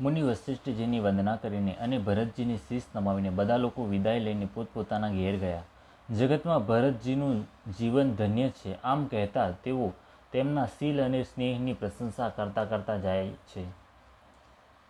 મુનિ વશિષ્ઠજીની વંદના કરીને અને ભરતજીની શીશ નમાવીને બધા લોકો વિદાય લઈને પોતપોતાના ઘેર ગયા. જગતમાં ભરતજીનું જીવન ધન્ય છે. આમ કહેતા તેઓ તેમના શીલ અને સ્નેહની પ્રશંસા કરતા કરતા જાય છે.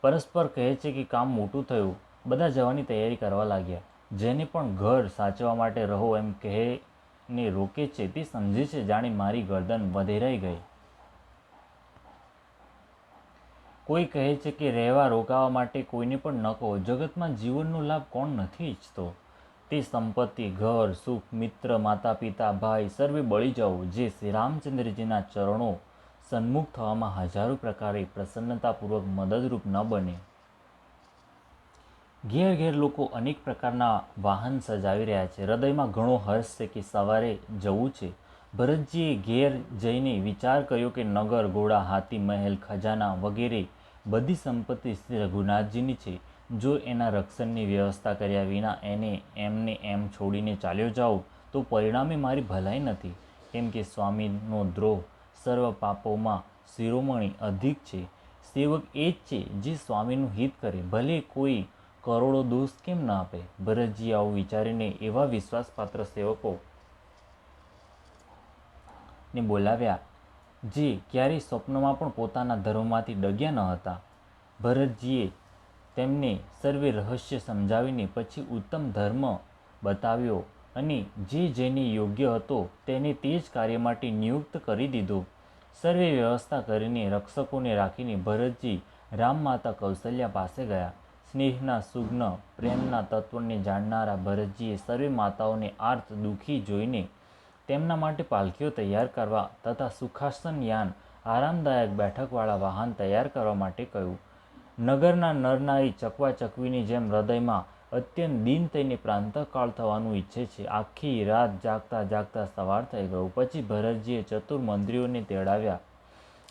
પરસ્પર કહે છે કે કામ મોટું થયું. બધા જવાની તૈયારી કરવા લાગ્યા. જેને પણ ઘર સાચવા માટે રહો એમ કહેને રોકે છે તે સમજે છે. જાણે મારી ગરદન વધેરાઈ ગઈ. કોઈ કહે છે કે રહેવા રોકાવા માટે કોઈને પણ ન કહો જગતમાં જીવનનો લાભ કોણ નથી ઈચ્છતો? તે સંપત્તિ, ઘર, સુખ, મિત્ર માતા પિતા ભાઈ, સર્વે બળી જાઓ. જે શ્રી રામચંદ્રજીના ચરણો સન્મુખ થવામાં હજારો પ્રકારે પ્રસન્નતાપૂર્વક મદદરૂપ ન બને. ઘેર ઘેર લોકો અનેક પ્રકારના વાહન સજાવી રહ્યા છે. હૃદયમાં ઘણો હર્ષ છે કે સવારે જવું છે. ભરતજીએ ઘેર જઈને વિચાર કર્યો કે નગર, ઘોડા, હાથી, મહેલ, ખજાના વગેરે બધી સંપત્તિ શ્રી રઘુનાથજીની છે. જો એના રક્ષણની વ્યવસ્થા કર્યા વિના એને એમને એમ છોડીને ચાલ્યો જાઉં તો પરિણામે મારી ભલાઈ નથી. કેમ કે સ્વામીનો દ્રોહ સર્વ પાપોમાં શિરોમણી અધિક છે. સેવક એ જ છે જે સ્વામીનું હિત કરે. ભલે કોઈ કરોડો દોષ કેમ ના આપે? ભરતજી આવું વિચારીને એવા વિશ્વાસપાત્ર સેવકો ને બોલાવ્યા. જે, ક્યારેય સ્વપ્નમાં પણ પોતાના ધર્મમાંથી ડગ્યા ન હતા. ભરતજીએ તેમને સર્વે રહસ્ય સમજાવીને પછી ઉત્તમ ધર્મ બતાવ્યો અને જે જેને યોગ્ય હતો તેને તે જ કાર્ય માટે નિયુક્ત કરી દીધો. સર્વે વ્યવસ્થા કરીને રક્ષકોને રાખીને ભરતજી રામ માતા કૌશલ્યા પાસે ગયા. સ્નેહના, સુગ્ન, પ્રેમના તત્વને જાણનારા ભરતજીએ સર્વે માતાઓને આર્થ દુઃખી જોઈને તેમના માટે પાલખીઓ તૈયાર કરવા તથા સુખાસન યાન, આરામદાયક બેઠકવાળા વાહન તૈયાર કરવા માટે કહ્યું. નગરના નરનારી ચકવા ચકવીની જેમ હૃદયમાં અત્યંત દિન થઈને પ્રાંતકાળ થવાનું ઈચ્છે છે. આખી રાત જાગતા જાગતા સવાર થઈ ગયું. પછી ભરતજીએ ચતુર મંત્રીઓને તેડાવ્યા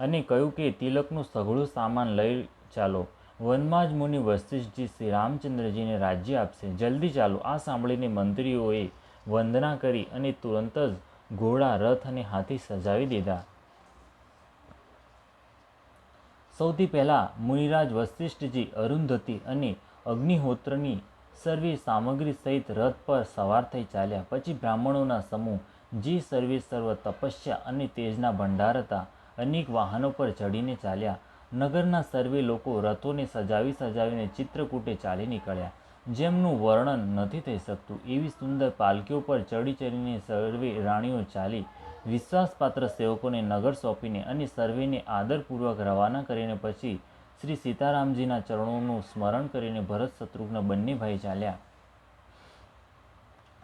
અને કહ્યું કે, તિલકનું સઘળું સામાન લઈ ચાલો. વનમાં જ મુનિ વશિષ્ઠજી શ્રી રામચંદ્રજીને રાજ્ય આપશે. જલ્દી ચાલો. આ સાંભળીને મંત્રીઓએ વંદના કરી અને તુરંત જ ઘોડા, રથ અને હાથી સજાવી દીધા. સૌથી પહેલાં મુનિરાજ વશિષ્ઠજી અરુંધતી અને અગ્નિહોત્રની સર્વે સામગ્રી સહિત રથ પર સવાર થઈ ચાલ્યા. પછી બ્રાહ્મણોના સમૂહ જે સર્વે સર્વ તપસ્યા અને તેજના ભંડાર હતા, અનેક વાહનો પર ચડીને ચાલ્યા. નગરના સર્વે લોકો રથોને સજાવી સજાવીને ચિત્રકૂટે ચાલી નીકળ્યા. જેમનું વર્ણન નથી થઈ શકતું. એવી સુંદર પાલકીઓ પર ચડી ચડીને સર્વે રાણીઓ ચાલી વિશ્વાસપાત્ર સેવકોને નગર સોંપીને અને સર્વેને આદરપૂર્વક રવાના કરીને પછી શ્રી સીતારામજીના ચરણોનું સ્મરણ કરીને ભરત શત્રુઘ્ન બંને ભાઈ ચાલ્યા.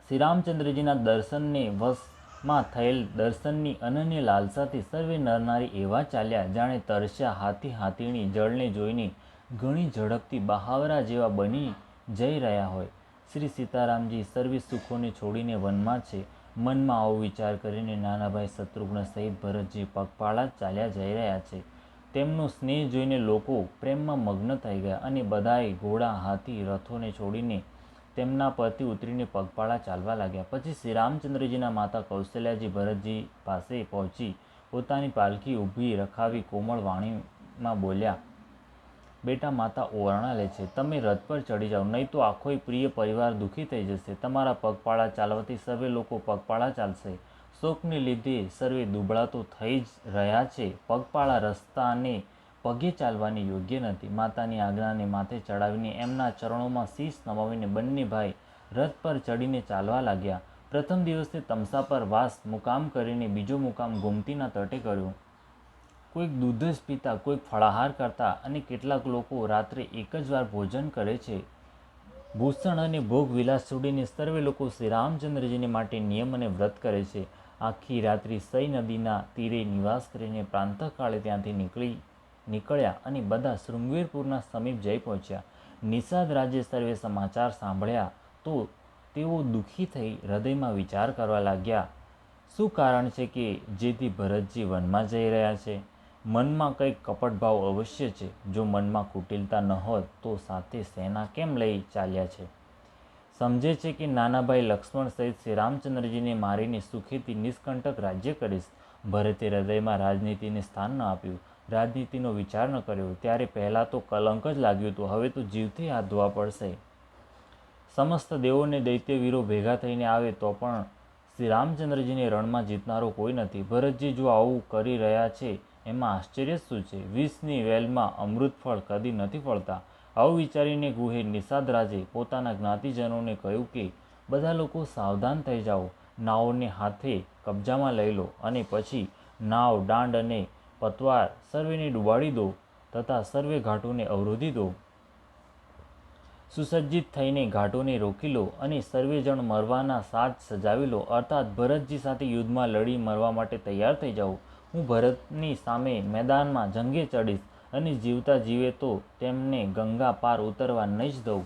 શ્રી રામચંદ્રજીના દર્શનને વશમાં થયેલ દર્શનની અનન્ય લાલસાથી સર્વે નરનારી એવા ચાલ્યા જાણે તરસ્યા હાથી હાથીણી જળને જોઈને ઘણી ઝડપથી બહાવરા જેવા બની જઈ રહ્યા હોય. શ્રી સીતારામજી સર્વે સુખોને છોડીને વનમાં છે. મનમાં આવો વિચાર કરીને નાનાભાઈ શત્રુઘ્ન સહિત ભરતજી પગપાળા ચાલ્યા જઈ રહ્યા છે. તેમનો સ્નેહ જોઈને લોકો પ્રેમમાં મગ્ન થઈ ગયા અને બધાએ ઘોડા, હાથી, રથોને છોડીને તેમના પરથી ઉતરીને પગપાળા ચાલવા લાગ્યા. પછી શ્રી રામચંદ્રજીના માતા કૌશલ્યાજી ભરતજી પાસે પહોંચી પોતાની પાલખી ઊભી રખાવી કોમળ વાણીમાં બોલ્યા બેટા માતા ઓરણા લે છે. તમે રથ પર ચડી જાઓ, નહીં તો આખોય પ્રિય પરિવાર દુઃખી થઈ જશે. તમારા પગપાળા ચાલવાથી સર્વે લોકો પગપાળા ચાલશે. શોકને લીધે સર્વે દુબળા તો થઈ જ રહ્યા છે. પગપાળા રસ્તાને પગે ચાલવાની યોગ્ય નથી. માતાની આજ્ઞાને માથે ચડાવીને એમના ચરણોમાં શીશ નમાવીને બંને ભાઈ રથ પર ચડીને ચાલવા લાગ્યા. પ્રથમ દિવસે તમસા પર વાસ મુકામ કરીને બીજો મુકામ ગોમતીના તટે કર્યો. કોઈક દૂધ જ પીતા, કોઈક ફળાહાર કરતા અને કેટલાક લોકો રાત્રે એક જ વાર ભોજન કરે છે. ભૂષણ અને ભોગ વિલાસ છોડીને સર્વે લોકો શ્રી રામચંદ્રજીને માટે નિયમ અને વ્રત કરે છે. આખી રાત્રિ સઈ નદીના તીરે નિવાસ કરીને પ્રાંતકાળે ત્યાંથી નીકળી, નીકળ્યા અને બધા શૃંગવીરપુરના સમીપ જઈ પહોંચ્યા. નિષાદ રાજે સર્વે સમાચાર સાંભળ્યા તો તેઓ દુઃખી થઈ હૃદયમાં વિચાર કરવા લાગ્યા, શું કારણ છે કે જેથી ભરતજી વનમાં જઈ રહ્યા છે? મનમાં કંઈક કપટભાવ અવશ્ય છે. જો મનમાં કુટિલતા ન હોત, તો સાથે સેના કેમ લઈ ચાલ્યા છે? સમજે છે કે નાનાભાઈ લક્ષ્મણ સહિત શ્રી રામચંદ્રજીને મારીને સુખેથી નિષ્કંટક રાજ્ય કરીશ. ભરતે હૃદયમાં રાજનીતિને સ્થાન ન આપ્યું. રાજનીતિનો વિચાર ન કર્યો. ત્યારે પહેલાં તો કલંક જ લાગ્યું હતું. હવે તો જીવથી હાથ ધોવા પડશે. સમસ્ત દેવોને દૈત્યવીરો ભેગા થઈને આવે તો પણ શ્રી રામચંદ્રજીને રણમાં જીતનારો કોઈ નથી. ભરતજી જો આવું કરી રહ્યા છે એમાં આશ્ચર્ય શું છે? વિષની વેલમાં અમૃત ફળ કદી નથી ફળતા. આવું ગુહે નિષાદરાજે પોતાના જ્ઞાતિજનોને કહ્યું કે, બધા લોકો સાવધાન થઈ જાઓ. નાવને હાથે કબજામાં લઈ લો અને પછી નાવ, દાંડ અને પતવાર સર્વેને ડૂબાડી દો તથા સર્વે ઘાટોને અવરોધી દો. સુસજ્જિત થઈને ઘાટોને રોકી લો અને સર્વે જણ મરવાના સાજ સજાવી લો. અર્થાત ભરતજી સાથે યુદ્ધમાં લડી મરવા માટે તૈયાર થઈ જાઓ. હું ભરતની સામે મેદાનમાં જંગે ચડીશ અને જીવતા જીવે તો તેમને ગંગા પાર ઉતરવા નહીં જ દઉં.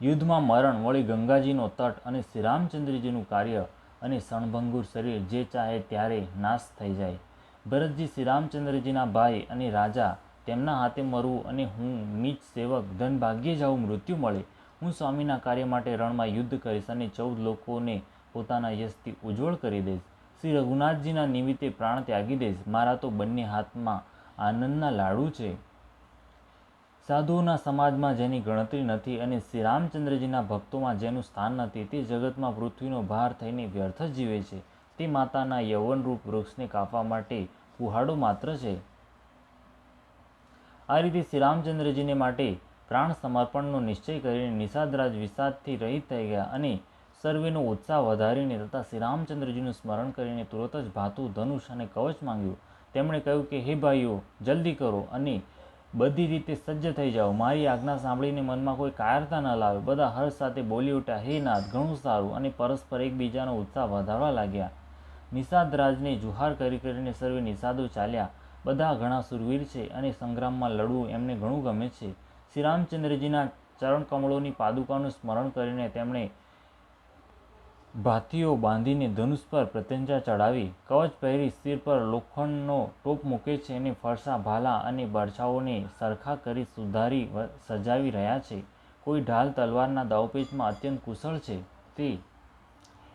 યુદ્ધમાં મરણ વળી ગંગાજીનો તટ અને શ્રી રામચંદ્રજીનું કાર્ય અને સણભંગુર શરીર જે ચાહે ત્યારે નાશ થઈ જાય. ભરતજી શ્રી રામચંદ્રજીના ભાઈ અને રાજા તેમના હાથે મરવું અને હું નીચ સેવક, ધન ભાગ્યે જ આવું મૃત્યુ મળે. હું સ્વામીના કાર્ય માટે રણમાં યુદ્ધ કરીશ અને ચૌદ લોકોને પોતાના યશથી ઉજ્જવળ કરી દઈશ. શ્રી રઘુનાથજીના નિમિત્તે પ્રાણ ત્યાગી દઈશ. મારા તો બંને હાથમાં આનંદના લાડુ છે. સાધુઓના સમાજમાં જેની ગણતરી નથી અને શ્રી રામચંદ્રજીના ભક્તોમાં જેનું સ્થાન નથી, તે જગતમાં પૃથ્વીનો ભાર થઈને વ્યર્થ જીવે છે. તે માતાના યૌવનરૂપ વૃક્ષને કાપવા માટે કુહાડો માત્ર છે. આ રીતે શ્રી રામચંદ્રજીને માટે પ્રાણ સમર્પણનો નિશ્ચય કરીને નિષાદરાજ વિષાદથી રહિત થઈ ગયા અને સર્વેનો ઉત્સાહ વધારીને તથા શ્રી રામચંદ્રજીનું સ્મરણ કરીને તુરત જ ભાતું ધનુષ અને કવચ માંગ્યું. તેમણે કહ્યું કે, હે ભાઈઓ, જલ્દી કરો અને બધી રીતે સજ્જ થઈ જાઓ. મારી આજ્ઞા સાંભળીને મનમાં કોઈ કાયરતા ન લાવે. બધા હર્ષ સાથે બોલી ઉઠ્યા, હે નાથ ઘણું સારું. અને પરસ્પર એકબીજાનો ઉત્સાહ વધારવા લાગ્યા. નિષાદરાજને જુહાર કરી કરીને સર્વે નિષાદો ચાલ્યા. બધા ઘણા સુરવીર છે અને સંગ્રામમાં લડવું એમને ઘણું ગમે છે. શ્રી રામચંદ્રજીના ચરણ કમળોની પાદુકાનું સ્મરણ કરીને તેમણે ભાથીઓ બાંધીને ધનુષ પર પ્રત્યંજા ચડાવી કવચ પહેરી સ્થિર પર લોખંડનો ટોપ મૂકે છે અને ફરસા ભાલા અને બરછાઓને સરખા કરી સુધારી સજાવી રહ્યા છે. કોઈ ઢાલ તલવારના દાવપેચમાં અત્યંત કુશળ છે. તે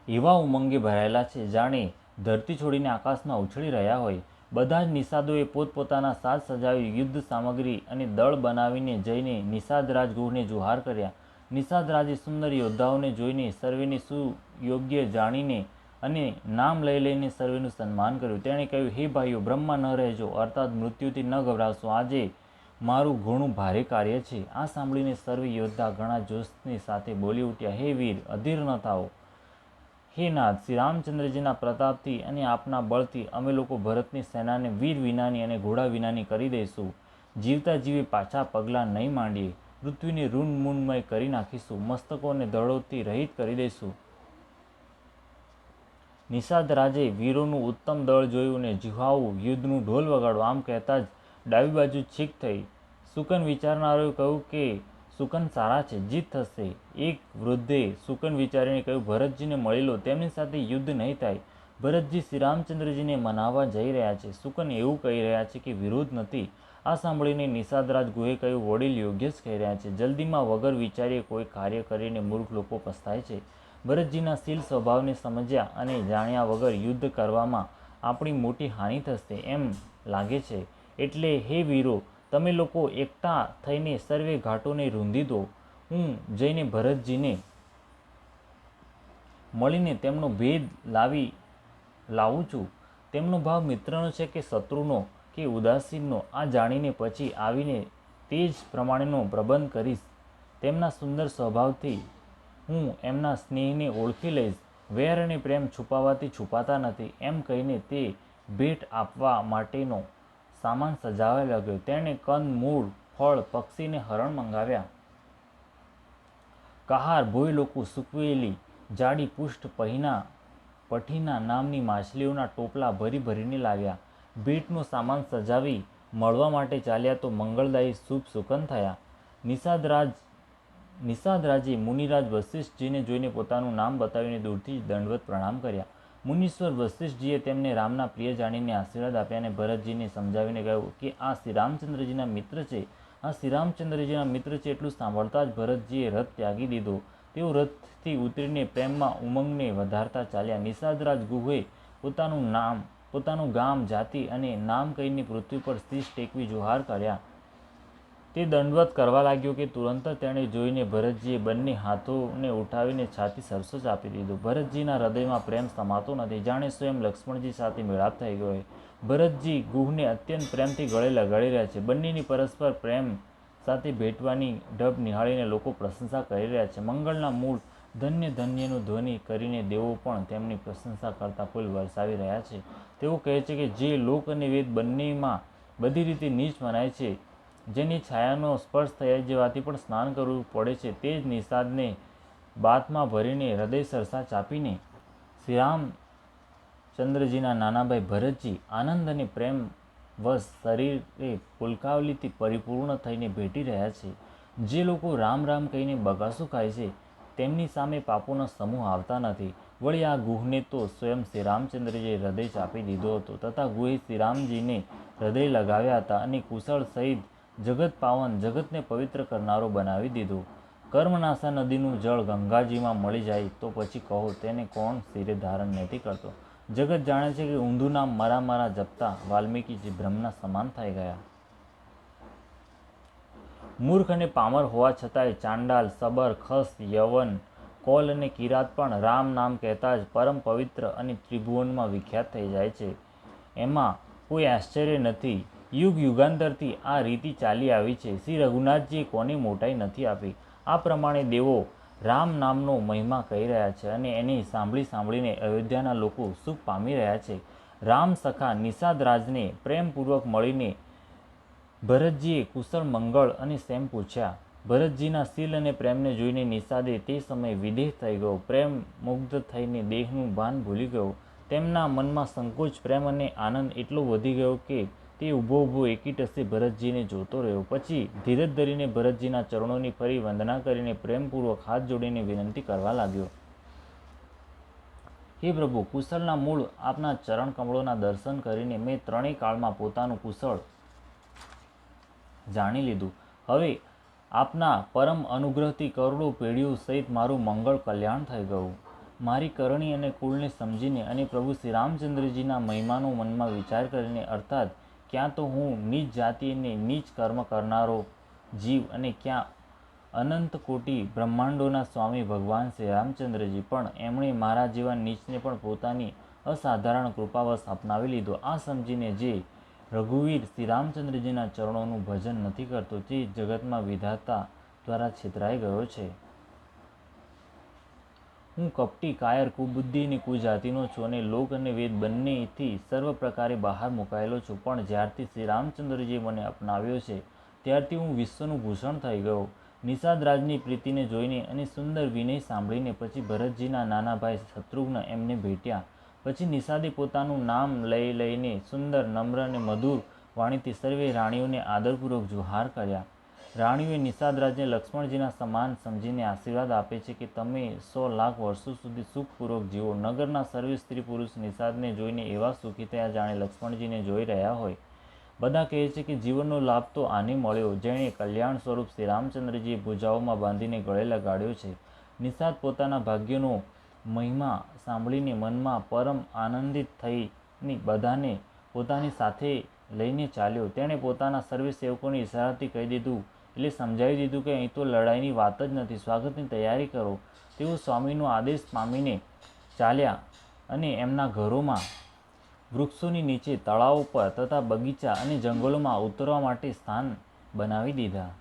એવા ઉમંગે ભરાયેલા છે. જાણે ધરતી છોડીને આકાશમાં ઉછળી રહ્યા હોય. બધા જ નિષાદોએ પોતપોતાના સાજ સજાવી યુદ્ધ સામગ્રી અને દળ બનાવીને જઈને નિષાદ રાજગૃહને જુહાર કર્યા. નિષાદ રાજે સુંદર યોદ્ધાઓને જોઈને સર્વેને સુયોગ્ય જાણીને અને નામ લઈ લઈને સર્વેનું સન્માન કર્યું. તેણે કહ્યું, હે ભાઈઓ, બ્રહ્મા ન રહેજો, અર્થાત મૃત્યુથી ન ગભરાશો આજે મારું ઘણું ભારે કાર્ય છે. આ સાંભળીને સર્વે યોદ્ધા ઘણા જોશની સાથે બોલી ઉઠ્યા, હે વીર, અધીર ન થાઓ. હે નાથ શ્રી રામચંદ્રજીના પ્રતાપથી અને આપના બળથી અમે લોકો ભરતની સેનાને વીર વિનાની અને ઘોડા વિનાની કરી દઈશું. જીવતા જીવે પાછા પગલાં નહીં માંડીએ. પૃથ્વીને ઋણ મૂણમય કરી નાખીશું, મસ્તકોને દળોથી રહિત કરી દઈશું. નિષાદ રાજે વીરોનું ઉત્તમ દળ જોયું ને જીવાવું યુદ્ધનું ઢોલ વગાડો આમ કહેતા જ ડાબી બાજુ છીક થઈ. સુકન વિચારનારોએ કહ્યું કે, સુકન સારા છે, જીત થશે. એક વૃદ્ધે સુકન વિચારીને કહ્યું, ભરતજીને મળી લો, તેમની સાથે યુદ્ધ નહીં થાય. ભરતજી શ્રી રામચંદ્રજીને મનાવવા જઈ રહ્યા છે. સુકન એવું કહી રહ્યા છે કે વિરોધ નથી. આ સાંભળીને નિષાદરાજ ગુહે કહ્યું, વડીલ યોગ્ય જ કહી રહ્યા છે. જલ્દીમાં વગર વિચારીએ કોઈ કાર્ય કરીને મૂર્ખ લોકો પસ્તાય છે. ભરતજીના શીલ સ્વભાવને સમજ્યા અને જાણ્યા વગર યુદ્ધ કરવામાં આપણી મોટી હાનિ થશે એમ લાગે છે. એટલે, હે વીરો, તમે લોકો એકઠા થઈને સર્વે ઘાટોને રૂંધી દો. હું જઈને ભરતજીને મળીને તેમનો ભેદ લાવી લાવું છું. તેમનો ભાવ મિત્રનો છે કે શત્રુનો? કે ઉદાસીનનો આ જાણીને પછી આવીને તે જ પ્રમાણેનો પ્રબંધ કરીશ. તેમના સુંદર સ્વભાવથી હું એમના સ્નેહને ઓળખી લઈશ. વેર અને પ્રેમ છુપાવવાથી છુપાતા નથી. એમ કહીને તે ભેટ આપવા માટેનો સામાન સજાવવા લાગ્યો. તેણે કંદ, મૂળ, ફળ, પક્ષીને હરણ મંગાવ્યા. કહાર, ભોય લોકો સૂકવેલી, જાડી પુષ્ટ પહીના પઠીના નામની માછલીઓના ટોપલા ભરી ભરીને લાવ્યા. ભેટનો સામાન સજાવી મળવા માટે ચાલ્યા તો મંગળદાયી શુભ સુકન થયા. નિષાદરાજ નિષાદરાજે મુનિરાજ વશિષ્ઠજીને જોઈને પોતાનું નામ બતાવીને દૂરથી દંડવત પ્રણામ કર્યા. મુનીશ્વર વશિષ્ઠજીએ તેમને રામના પ્રિય જાણીને આશીર્વાદ આપ્યા અને ભરતજીને સમજાવીને કહ્યું કે આ શ્રી રામચંદ્રજીના મિત્ર છે. આ શ્રી રામચંદ્રજીના મિત્ર છે એટલું સાંભળતા જ ભરતજીએ રથ ત્યાગી દીધો. તેઓ રથથી ઉતરીને પ્રેમમાં ઉમંગને વધારતા ચાલ્યા. નિષાદરાજ ગુહે પોતાનું નામ પોતાનું ગામ, જાતિ અને નામ કહીને પૃથ્વી પર શીશ ટેકવી જોહાર કર્યા તે દંડવત કરવા લાગ્યો કે તુરંત તેણે જોઈને ભરતજીએ બંને હાથોને ઉઠાવીને છાતી સરસોચ આપી દીધું. ભરતજીના હૃદયમાં પ્રેમ સમાતો નથી. જાણે સ્વયં લક્ષ્મણજી સાથે મેળાપ થઈ ગયો ભરતજી ગુહને અત્યંત પ્રેમથી ગળે લગાડી રહ્યા છે. બંનેની પરસ્પર પ્રેમ સાથે ભેટવાની ઢબ નિહાળીને લોકો પ્રશંસા કરી રહ્યા છે. મંગળના મૂળ ધન્ય ધન્યનું ધ્વનિ કરીને દેવો પણ તેમની પ્રશંસા કરતા ફૂલ વરસાવી રહ્યા છે. તેઓ કહે છે કે જે લોક અને વેદ બંનેમાં બધી રીતે નીચ મનાય છે, જેની છાયાનો સ્પર્શ થયા જેવાથી પણ સ્નાન કરવું પડે છે. તે જ નિષાદને બાતમાં ભરીને હૃદય સરસા ચાપીને શ્રીરામ ચંદ્રજીના નાનાભાઈ ભરતજી આનંદ અને પ્રેમ વશ શરીરે પુલકાવલીથી પરિપૂર્ણ થઈને ભેટી રહ્યા છે. જે લોકો રામ રામ કહીને બગાસું ખાય છે તેમની સામે પાપોનો સમૂહ આવતા નથી. વળી આ ગુહને તો સ્વયં શ્રી રામચંદ્રજીએ હૃદય ચાપી દીધો હતો તથા ગુહે શ્રીરામજીને હૃદય લગાવ્યા હતા અને કુશળ સહિત જગત પાવન, જગતને પવિત્ર કરનારો બનાવી દીધો. કર્મનાશા નદીનું જળ ગંગાજીમાં મળી જાય તો પછી કહો, તેને કોણ શિરે ધારણ નથી કરતો? જગત જાણે છે કે ઊંધું નામ મારા મારા જપતા વાલ્મીકીજી બ્રહ્મના સમાન થઈ ગયા. મૂર્ખ અને પામર હોવા છતાંય ચાંડાલ, સબર, ખસ, યવન, કોલ અને કિરાત પણ રામ નામ કહેતા જ પરમ પવિત્ર અને ત્રિભુવનમાં વિખ્યાત થઈ જાય છે. એમાં કોઈ આશ્ચર્ય નથી, યુગ યુગાંતરથી આ રીતિ ચાલી આવી છે. શ્રી રઘુનાથજીએ કોની મોટાઈ નથી આપી. આ પ્રમાણે દેવો રામ નામનો મહિમા કહી રહ્યા છે અને એને સાંભળી સાંભળીને અયોધ્યાના લોકો સુખ પામી રહ્યા છે. રામ સખા નિષાદ રાજને પ્રેમપૂર્વક મળીને ભરતજીએ કુશળ મંગળ અને સેમ પૂછ્યા, ભરતજીના શીલ અને પ્રેમને જોઈને નિષાદે તે સમયે વિદેહ થઈ ગયો. પ્રેમ મુગ્ધ થઈને દેહનું ભાન ભૂલી ગયો. તેમના મનમાં સંકોચ, પ્રેમ અને આનંદ એટલો વધી ગયો કે તે ઊભો ઊભો એકી ભરતજીને જોતો રહ્યો. પછી ધીરજ ધરીને ભરતજીના ચરણોની ફરી વંદના કરીને પ્રેમપૂર્વક હાથ જોડીને વિનંતી કરવા લાગ્યો. હે પ્રભુ, કુશળના મૂળ આપના ચરણ કમળોના દર્શન કરીને મેં ત્રણેય કાળમાં પોતાનું કુશળ જાણી લીધું. હવે આપના પરમ અનુગ્રહથી કરોડો પેઢીઓ સહિત મારું મંગળ કલ્યાણ થઈ ગયું. મારી કરણી અને કુળને સમજીને અને પ્રભુ શ્રી રામચંદ્રજીના મહિમાનો મનમાં વિચાર કરીને અર્થાત ક્યાં તો હું નીચ જાતિ અને નીચ કર્મ કરનારો જીવ અને ક્યાં અનંત કોટી બ્રહ્માંડોના સ્વામી ભગવાન શ્રી રામચંદ્રજી પણ એમણે મારા જેવા નીચને પણ પોતાની અસાધારણ કૃપાવશ અપનાવી લીધો. આ સમજીને જે રઘુવીર શ્રી રામચંદ્રજીના ચરણોનું ભજન નથી કરતો તે જગતમાં વિધાતા દ્વારા છેતરાઈ ગયો છે. હું કપટી, કાયર, કુબુદ્ધિ અને કુજાતિનો છું અને લોક અને વેદ બંનેથી સર્વ પ્રકારે બહાર મુકાયેલો છું. પણ જ્યારથી શ્રી રામચંદ્રજીએ મને અપનાવ્યો છે, ત્યારથી હું વિશ્વનું ભૂષણ થઈ ગયો. નિષાદ રાજની પ્રીતિને જોઈને અને સુંદર વિનય સાંભળીને પછી ભરતજીના નાના ભાઈ શત્રુઘ્ન એમને ભેટ્યા. પછી નિષાદે પોતાનું નામ લઈ લઈને સુંદર, નમ્ર અને મધુર વાણીથી સર્વે રાણીઓને આદરપૂર્વક જુહાર કર્યા. રાણીઓએ નિષાદ રાજને લક્ષ્મણજીના સમાન સમજીને આશીર્વાદ આપે છે કે તમે સો લાખ વર્ષો સુધી સુખપૂર્વક જીવો. નગરના સર્વે સ્ત્રી પુરુષ નિષાદને જોઈને એવા સુખી થયા જાણે લક્ષ્મણજીને જોઈ રહ્યા હોય. બધા કહે છે કે જીવનનો લાભ તો આને મળ્યો. જેણે કલ્યાણ સ્વરૂપ શ્રી રામચંદ્રજીએ ભુજાઓમાં બાંધીને ગળે લગાડ્યો છે. નિષાદ પોતાના ભાગ્યનો મહિમા સાંભળીને મનમાં પરમ આનંદિત થઈને બધાને પોતાની સાથે લઈને ચાલ્યો. તેણે પોતાના સર્વે સેવકોને ઇશારાથી કહી દીધું, એટલે સમજાવી દીધું કે અહીં તો લડાઈની વાત જ નથી. સ્વાગતની તૈયારી કરો. તેઓ સ્વામીનો આદેશ પામીને ચાલ્યા અને એમના ઘરોમાં વૃક્ષોની નીચે તળાવો પર તથા બગીચા અને જંગલોમાં ઉતરવા માટે સ્થાન બનાવી દીધા.